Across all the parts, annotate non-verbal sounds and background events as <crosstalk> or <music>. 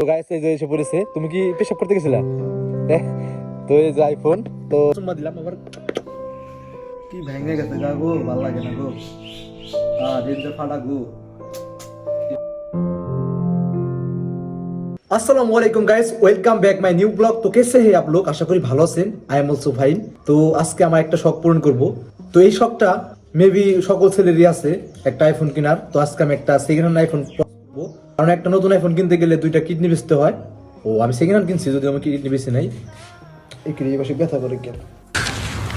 তো এই যে এসে পড়েছে, তুমি কি পেশাব করতে গেছিলা? তো এই যে আইফোন তো চুম্মা দিলাম আবার। কি ভেঙে গেছে গা গো, ভালো লাগে না গো। হ্যাঁ দিনটা ফাটা গো। আসসালামু আলাইকুম guys welcome back my new blog তো কেসে হে আপ লোক, আশা করি ভালো আছেন। আই এম অলসো ফাইন তো আজকে আমার একটা শখ পূরণ করব। তো এই শখটা মেবি সকল ছেলেরই আছে, একটা আইফোন কেনার। তো আজকে আমি একটা সেকেন্ড হ্যান্ড আইফোন করব। কারণ একটা নতুন আইফোন কিনতে গেলে দুইটা কিডনি বেচতে হয়। ও আমি সেকেন্ড হ্যান্ড কিনছি যদি আমি কিডনি বেশি নাই। এই ব্যথা করে কেন?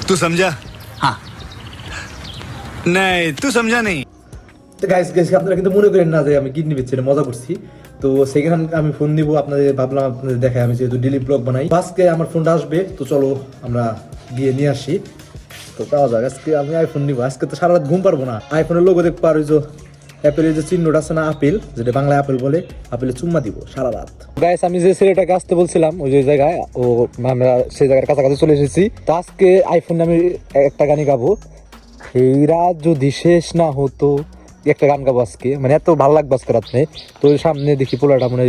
তুই সমঝা হ্যাঁ নাই তুই সমঝা নেই তো গাইস গাইস আপনারা কিন্তু মনে করেন না যে আমি কিডনি বেচছি মজা করছি। তো সেখানে আমি ফোন দিব আপনাদের ভাবলাম আপনাদের আমি যেহেতু ডেলি ব্লগ বানাই। আজকে আমার ফোনটা আসবে তো চলো আমরা গিয়ে নিয়ে আসি। তো পাওয়া যাক আজকে আমি আইফোন নিব আজকে তো সারা রাত ঘুম পারব না। আইফোনের লোগো দেখতে পারো অ্যাপেলের যে চিহ্নটা আছে না আপেল যেটা বাংলায় আপেল বলে আপেলে চুম্মা দিব সারা রাত। গাইস আমি যে ছেলেটাকে আসতে বলছিলাম ওই যে জায়গায় ও আমরা সেই জায়গার কাছাকাছি চলে এসেছি। তো আজকে আইফোন আমি একটা গানই গাবো। এই রাত যদি শেষ না হতো একটা গান গাবো আজকে। মানে এত ভালো লাগবে আজকে রাত্রে। তো ওই সামনে দেখি পোলাটা মানে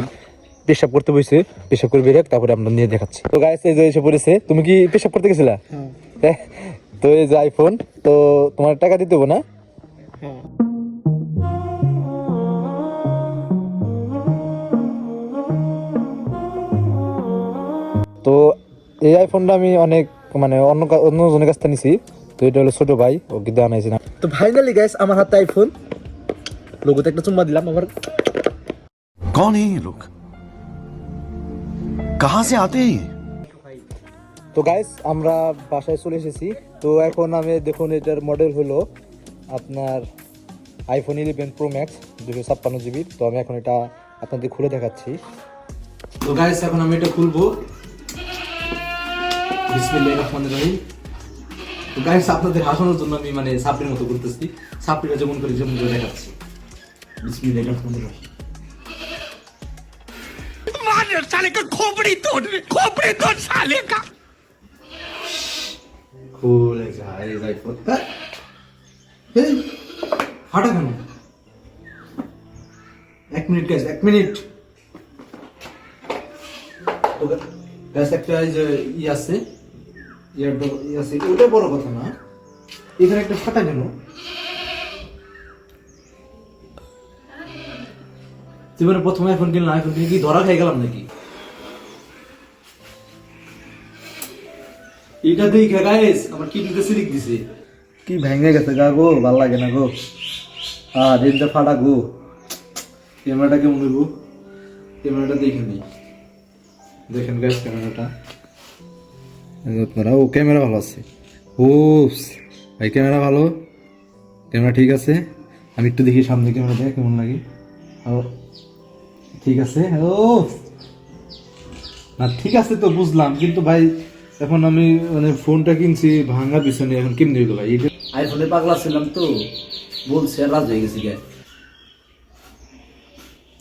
পেশাব করতে বসে পেশাব করে বেরোক তারপরে আমরা নিয়ে দেখাচ্ছি। তো গাইস এই যে এসে পড়েছে তুমি কি পেশাব করতে গেছিলা? হ্যাঁ। <laughs> তো এই যে আইফোন তো তোমার টাকা দিতে হব না? তো এই আইফোনটা আমি অনেক মানে অন্য অন্যজনের কাছ থেকে নিছি। তো এটা হলো ছোট ভাই ও কিন্তু আনাইছে না। তো ফাইনালি গাইস আমার হাতে আইফোন লোগোতে একটা চুম্মা দিলাম আবার। কোন এই লোক কাহা সে আতে তো গাইস আমরা বাসায় চলে এসেছি। তো এখন আমি দেখুন এটার মডেল হলো আপনার আইফোন ইলেভেন প্রো ম্যাক্স দুশো ছাপ্পান্ন জিবি তো আমি এখন এটা আপনাদের খুলে দেখাচ্ছি। তো গাইস এখন আমি এটা খুলবো। বিসমিল্লাহির রহমানির রহিম তো গাইস আপনাদের হাসানোর জন্য আমি মানে সাপড়ির মতো করতেছি সাপড়িটা যেমন করে যেমন করে দেখাচ্ছি বিসমিল্লাহির রহমানির রহিম साले का खोपड़ी तोड़ खोपड़ी तोड़ साले का খুলে যায় আইফোন এই ফাটা কেন এক মিনিট গ্যাস এক মিনিট তো গ্যাস একটা এই যে ই আছে ইয়ার ই আছে ওটা বড় কথা না। এখানে একটা ফাটা কেন জীবনে প্রথমে আইফোন কিনলাম আইফোন কিনে কি ধরা খাই গেলাম নাকি? এটা দেখে গাইস আমার কিডনিতে সিরিক দিছে। কি ভেঙে গেছে গা গো ভালো লাগে না গো। হ্যাঁ দিনটা ফাটা গো ক্যামেরাটা কেমন হইব? ক্যামেরাটা দেখে নেই। দেখেন গাইস ক্যামেরাটা। আপনারা ও ক্যামেরা ভালো আছে। ও ভাই ক্যামেরা ভালো। ক্যামেরা ঠিক আছে। আমি একটু দেখি সামনে ক্যামেরা দেখে কেমন লাগে। ও ঠিক আছে। ও না, ঠিক আছে তো, বুঝলাম। কিন্তু ভাই, এখন আমি মানে ফোনটা কিনছি, ভাঙা পিছনে, এখন কেমনি হইল ভাই। আইফোনে পাগলা ছিলাম তো। বলছে, রাজ হয়ে গেছি গে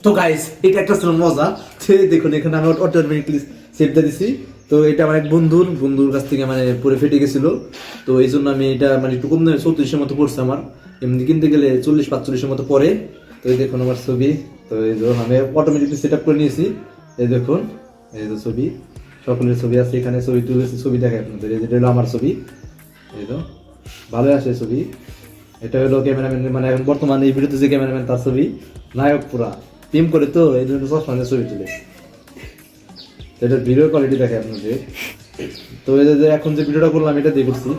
তো গাইস এটা একটা ছিল মজা। <laughs> দেখুন, এখানে আমি অটোমেটিকলি সেভটা দিছি। তো এটা আমার এক বন্ধুর বন্ধুর কাছ থেকে মানে পুরো ফেটে গেছিল। তো এই জন্য আমি এটা মানে একটু কম দামে চৌত্রিশের মতো পড়ছে আমার। এমনি কিনতে গেলে চল্লিশ, পাঁচচল্লিশের মতো পড়ে। তো এই দেখুন আমার ছবি। তো এই ধরুন আমি অটোমেটিকলি সেট আপ করে নিয়েছি। এই দেখুন, এই যে ছবি। সকলের ছবি আছে এখানে, ছবি তুলেছি, ছবি দেখায় আপনাদের। এই যেটা হলো আমার ছবি। এই তো ভালো আসে ছবি। এটা হলো ক্যামেরাম্যান মানে এখন বর্তমানে এই ভিডিওতে যে ক্যামেরাম্যান তার ছবি, নায়ক পুরা। টিম করে তো, এই জন্য চশমা ছবি তুলে। তো এটা ভিডিও কোয়ালিটি দেখে আপনাদের তো যে এখন যে ভিডিওটা করলাম, এটা দিয়ে করছি।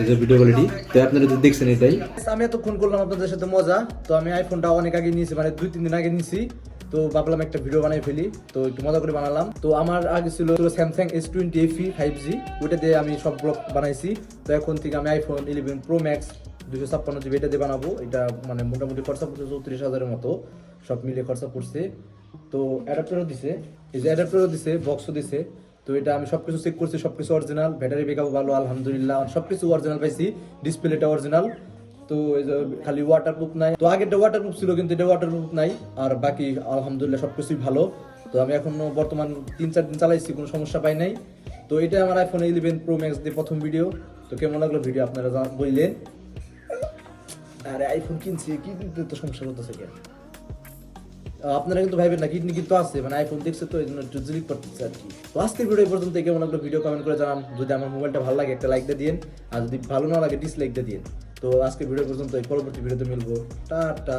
এই যে ভিডিও কোয়ালিটি তো আপনারা তো দেখছেন এটাই। আমি এতক্ষণ করলাম আপনাদের সাথে মজা। তো আমি আইফোনটা অনেক আগে নিয়েছি মানে দুই তিন দিন আগে নিয়েছি। তো ভাবলাম একটা ভিডিও বানাই ফেলি। তো একটু মজা করে বানালাম। তো আমার আগে ছিল Samsung S twenty FE five G ওইটা দিয়ে আমি সব ব্লগ বানাইছি। তো এখন থেকে আমি আইফোন ইলেভেন প্রো ম্যাক্স দুশো ছাপ্পান্ন জিবি এটা দিয়ে বানাবো। এটা মানে মোটামুটি খরচা পড়ছে চৌত্রিশ হাজারের মতো। সব মিলিয়ে খরচা পড়ছে। তো অ্যাডাপ্টারও দিছে। এই যে অ্যাডাপ্টারও দিছে বক্সও দিছে, তো এটা আমি সবকিছু চেক করছি, সবকিছু অরিজিনাল ব্যাটারি ব্যাকআপ ভালো, আলহামদুলিল্লাহ, সবকিছু অরিজিনাল পাইছি ডিসপ্লেটা অরিজিনাল তো এই যে খালি ওয়াটারপ্রুফ নাই। তো আগেরটা ওয়াটারপ্রুফ ছিল, কিন্তু এটা ওয়াটারপ্রুফ নাই, আর বাকি আলহামদুলিল্লাহ সবকিছুই ভালো। তো আমি এখন বর্তমান তিন চার দিন চালাইছি, কোনো সমস্যা পাই নাই। তো এটা আমার আইফোন ইলেভেন প্রো ম্যাক্স দিয়ে প্রথম ভিডিও তো কেমন লাগল ভিডিও আপনারা বললেন? আরে আইফোন কিনছি, কি তো সমস্যা করতেছে কেন আপনারা কিন্তু ভাইবেন না, কিডনি কিন্তু আছে মানে আইফোন দেখছে তো এই জন্য জুজুলি করতেছে আর কি। তো আজকের ভিডিও পর্যন্ত কেমন লাগল ভিডিও কমেন্ট করে জানান। যদি আমার মোবাইলটা ভালো লাগে, একটা লাইক দিয়ে দিন আর যদি ভালো না লাগে ডিসলাইক দিয়ে দিন তো আজকের ভিডিও পর্যন্ত এই পরবর্তী ভিডিওতে মিলবো। টাটা।